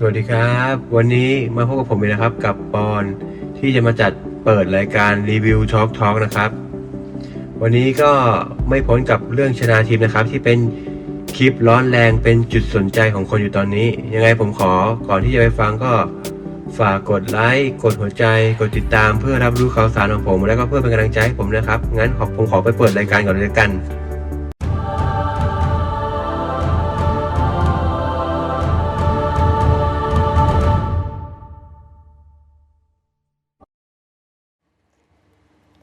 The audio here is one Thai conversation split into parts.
สวัสดีครับ วันนี้มาพบกับผมเลยนะครับกับปอนที่จะมาจัดเปิดรายการรีวิวช็อ k ท a l k นะครับ วันนี้ก็ไม่พ้นกับเรื่องชนะทิพย์นะครับ ที่เป็นคลิปร้อนแรงเป็นจุดสนใจของคนอยู่ตอนนี้ ยังไงผมขอก่อนที่จะไปฟังก็ฝากกดไลค์กดหัวใจ กดติดตามเพื่อรับรู้ข่าวสารของผม และก็เพื่อเป็นกำลังใจให้ผมนะครับ งั้นขอผมขอไปเปิดรายการก่อนเลยกัน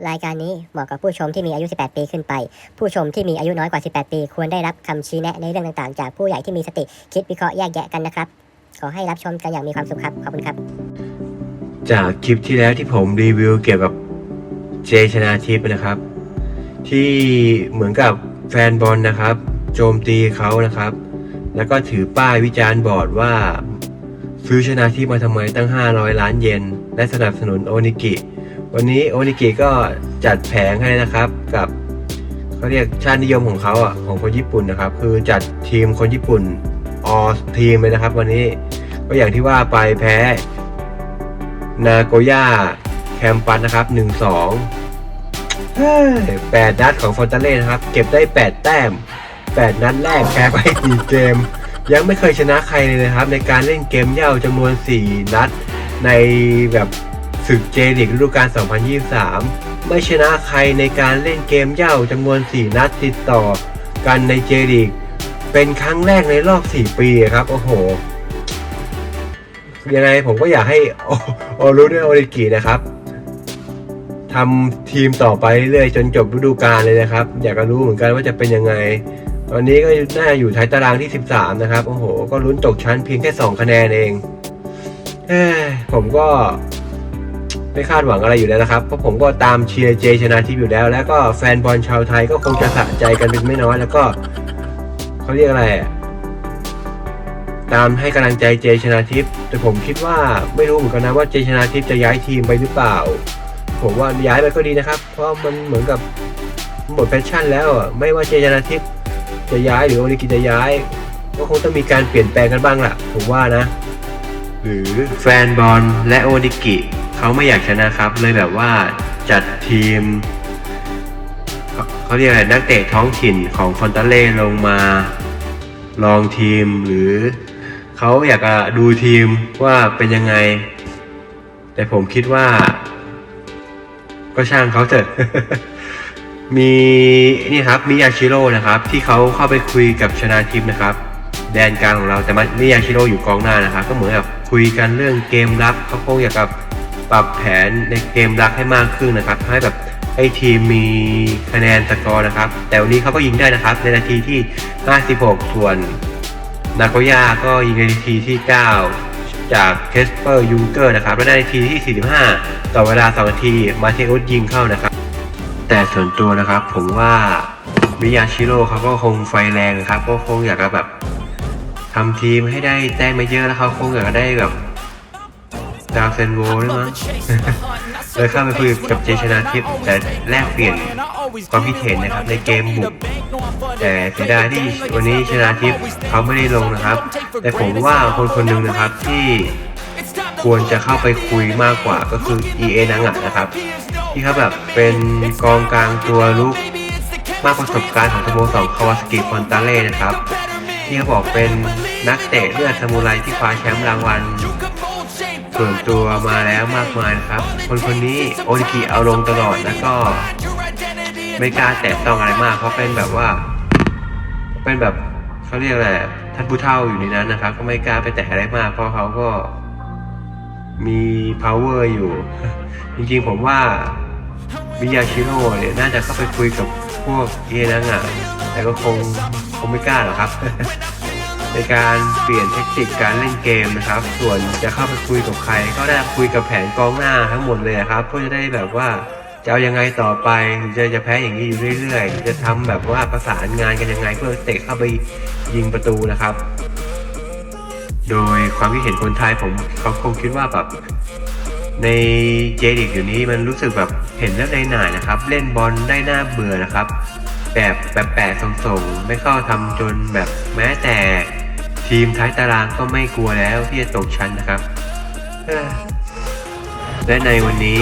รายการนี้เหมาะกับผู้ชมที่มีอายุ 18 ปีขึ้นไป ผู้ชมที่มีอายุน้อยกว่า 18 ปี ควรได้รับคำชี้แนะในเรื่องต่างๆ จากผู้ใหญ่ที่มีสติคิดวิเคราะห์แยกแยะกันนะครับ ขอให้รับชมกันอย่างมีความสุขครับ ขอบคุณครับ จากคลิปที่แล้วที่ผมรีวิวเกี่ยวกับเจชนาทิพย์นะครับ ที่เหมือนกับแฟนบอลนะครับ โจมตีเขานะครับ แล้วก็ถือป้ายวิจารณ์บอร์ดว่าซื้อชนาทิพย์มาทำไมตั้ง 500 ล้านเยนและสนับสนุนโอนิกิ วันนี้โอนิกิก็จัดแผงให้นะครับกับเขาเรียกชาตินิยมของเขาอะของคนญี่ปุ่นนะครับ คือจัดทีมคนญี่ปุ่นออทีมเลยนะครับ วันนี้ก็อย่างที่ว่าไปแพ้นาโกย่าแคมปัสนะครับหนึ่งสองแปดนัดของฟอนตาเล่นะครับ เก็บได้แปดแต้มแปดนัดแรกแพ้ไปสี่เกม ยังไม่เคยชนะใครเลยนะครับ ในการเล่นเกมเย่าจำนวน4นัดในแบบ ศึกเจลิกฤดูกาล 2023 ไม่ชนะใครในการเล่นเกมเย่าจำนวน 4 นัดติดต่อ กันในเจลิก เป็นครั้งแรกในรอบ 4 ปีครับ โอ้โห ยังไงผมก็อยากให้โอโอรุเนโอริกินะครับทำทีมต่อไปเรื่อยจนจบฤดูกาลเลยนะครับ อยากจะรู้เหมือนกันว่าจะเป็นยังไง ตอนนี้ก็น่าอยู่ท้ายตารางที่ 13 นะครับ โอ้โห ก็ลุ้นตกชั้นเพียงแค่ 2 คะแนนเองเอผมก็ ไม่คาดหวังอะไรอยู่แล้วนะครับ เพราะผมก็ตามเชียร์เจชนาทิพย์อยู่แล้ว แล้วก็แฟนบอลชาวไทยก็คงจะสะใจกันเป็นไม่น้อยแล้วก็เขาเรียกอะไรตามให้กำลังใจเจชนาทิพย์แต่ผมคิดว่าไม่รู้เหมือนกันนะว่าเจชนาทิพย์จะย้ายทีมไปหรือเปล่า ผมว่าย้ายไปก็ดีนะครับ เพราะมันเหมือนกับหมดแพชชั่นแล้วอะไม่ว่าเจชนาทิพย์จะย้ายหรือโอลิกิจะย้าย ก็คงต้องมีการเปลี่ยนแปลงกันบ้างล่ะ ผมว่านะ หรือแฟนบอลและโอนิกิ เขาไม่อยากชนะครับ เลยแบบว่าจัดทีมเขาเรียกอะไรนักเตะท้องถิ่นของฟอนตาเล่ลงมาลองทีมหรือเขาอยากจะดูทีมว่าเป็นยังไง แต่ผมคิดว่า ก็ช่างเขาเถอะมีนี่ครับมิยาชิโร่นะครับ ที่เขาเข้าไปคุยกับชนาทิพนะครับ แดนกลางของเราแต่มิยาชิโร่อยู่กองหน้านะครับ ก็เหมือนกับคุยกันเรื่องเกมรับเขาคงอยากกับ ปรับแผนในเกมรับให้มากขึ้นนะครับ ให้แบบให้ทีมมีคะแนนสกอร์นะครับ แต่วันนี้เขาก็ยิงได้นะครับ ในนาทีที่ 56 ส่วนนาโกย่าก็ยิงในนาทีที่ 9 จากเคสเปอร์ยูเกอร์นะครับและในนาทีที่ 45 ต่อเวลา 2 นาทีมาเทอุสยิงเข้านะครับ แต่ส่วนตัวนะครับผมว่ามิยาชิโร่เขาก็คงไฟแรงนะครับก็คงอยากจะแบบทำทีมให้ได้แต้มมาเยอะแล้วเขาคงอยากจะได้แบบ ดาวเซนโวด้วยมั้งเลยเข้าไปคุยกับเจชนาทิพย์แต่แลกเปลี่ยนความคิดเห็นนะครับในเกมบุกแต่เสียดายที่วันนี้ชนาทิพย์เขาไม่ได้ลงนะครับ แต่ผมว่าคนคนหนึ่งนะครับที่ควรจะเข้าไปคุยมากกว่าก็คือ EA นังอะนะครับ ที่เขาแบบเป็นกองกลางตัวลุกมากประสบการณ์ของสโมสรคาวาสกิฟอนตาเล่นะครับ ที่เขาบอกเป็นนักเตะเลือดซามูไรที่คว้าแชมป์รางวัล ส่วนตัวมาแล้วมากมายนะครับ คนคนนี้โอนิกิเอาลงตลอดแล้วก็ไม่กล้าแตะต้องอะไรมากเพราะเป็นแบบว่า เป็นแบบเขาเรียกอะไรท่านผู้เฒ่าอยู่ในนั้นนะครับ ก็ไม่กล้าไปแตะอะไรมาก เพราะเขาก็มี power อยู่ จริงๆผมว่ามิยาชิโร่เนี่ยน่าจะเข้าไปคุยกับพวกเอนังอะแต่ก็คงคงไม่กล้าหรอกครับ ในการเปลี่ยนเทคนิคการเล่นเกมนะครับ ส่วนจะเข้าไปคุยกับใคร ก็ได้คุยกับแผนกองหน้าทั้งหมดเลยนะครับเพื่อจะได้แบบว่าจะเอายังไงต่อไปหรือจะจะแพ้อย่างนี้อยู่เรื่อยๆ จะทำแบบว่าประสานงานกันยังไงเพื่อเตะเข้าไปยิงประตูนะครับ โดยความคิดเห็นคนไทยผมเขาคงคิดว่าแบบในเจดิกอยู่นี้มันรู้สึกแบบเห็นแล้วในหน่ายนะครับ เล่นบอลได้หน่าเบื่อนะครับ แบบแบบแปลกๆส่งๆ ไม่เข้าทำจนแบบแม้แต่ ทีมท้ายตารางก็ไม่กลัวแล้วที่จะตกชั้นนะครับเอ้อและในวันนี้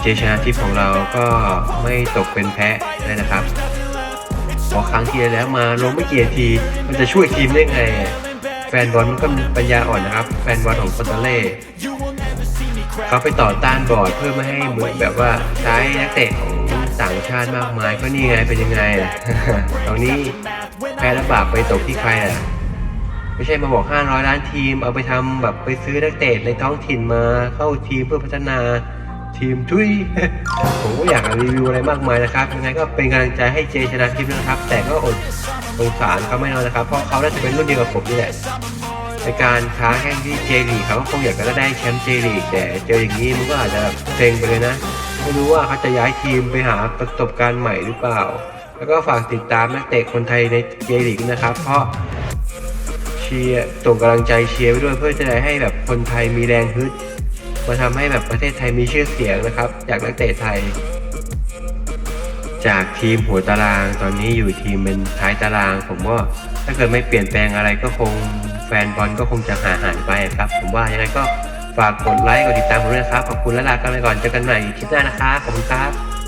เจชนะทิพย์ของเราก็ไม่ตกเป็นแพ้เลยนะครับเพอครั้งที่แล้วมาลงไม่กี่นาที มันจะช่วยทีมได้ไง แฟนบอลมันก็ปัญญาอ่อนนะครับ แฟนบอลของคอนเตเล่เขาไปต่อต้านบอร์ดเพื่อไม่ให้เหมือนแบบว่าใช้นักเตะของต่างชาติมากมายก็นี่ไงเป็นยังไงล่ะตอนนี้แพ้และบาปไปตกที่ใครอะ ไม่ใช่มาบอก 500 ล้านทีม เอาไปทำแบบไปซื้อนักเตะในท้องถิ่นมา เข้าทีมเพื่อพัฒนาทีมทุยผมก็อยากรีวิวอะไรมากมายนะครับยังไงก็เป็นกำลังใจให้เจชนะทิพย์นะครับ แต่ก็อดสงสารเขาไม่น้อยนะครับ เพราะเขาน่าจะเป็นรุ่นเดียวกับผมนี่แหละในการค้าแข่งที่เจลีเขาก็คงอยากจะได้แชมป์เจลีแต่เจออย่างนี้มันก็อาจจะเซ็งไปเลยนะไม่รู้ว่าเขาจะย้ายทีมไปหาประสบการณ์ใหม่หรือเปล่า แล้วก็ฝากติดตามนักเตะคนไทยในเจลีกนะครับ เพราะ เชียร์ส่งกำลังใจเชียร์ไปด้วยเพื่อจะได้ให้แบบคนไทยมีแรงฮึดมาทำให้แบบประเทศไทยมีชื่อเสียงนะครับ จากนักเตะไทย จากทีมหัวตารางตอนนี้อยู่ทีมเป็นท้ายตาราง ผมว่าถ้าเกิดไม่เปลี่ยนแปลงอะไรก็คงแฟนบอลก็คงจะหาหายไปครับ ผมว่ายังไงก็ฝากกดไลค์กดติดตามผมด้วยนะครับขอบคุณและลากันไปก่อนเจอกันใหม่คลิปหน้านะครับขอบคุณครับ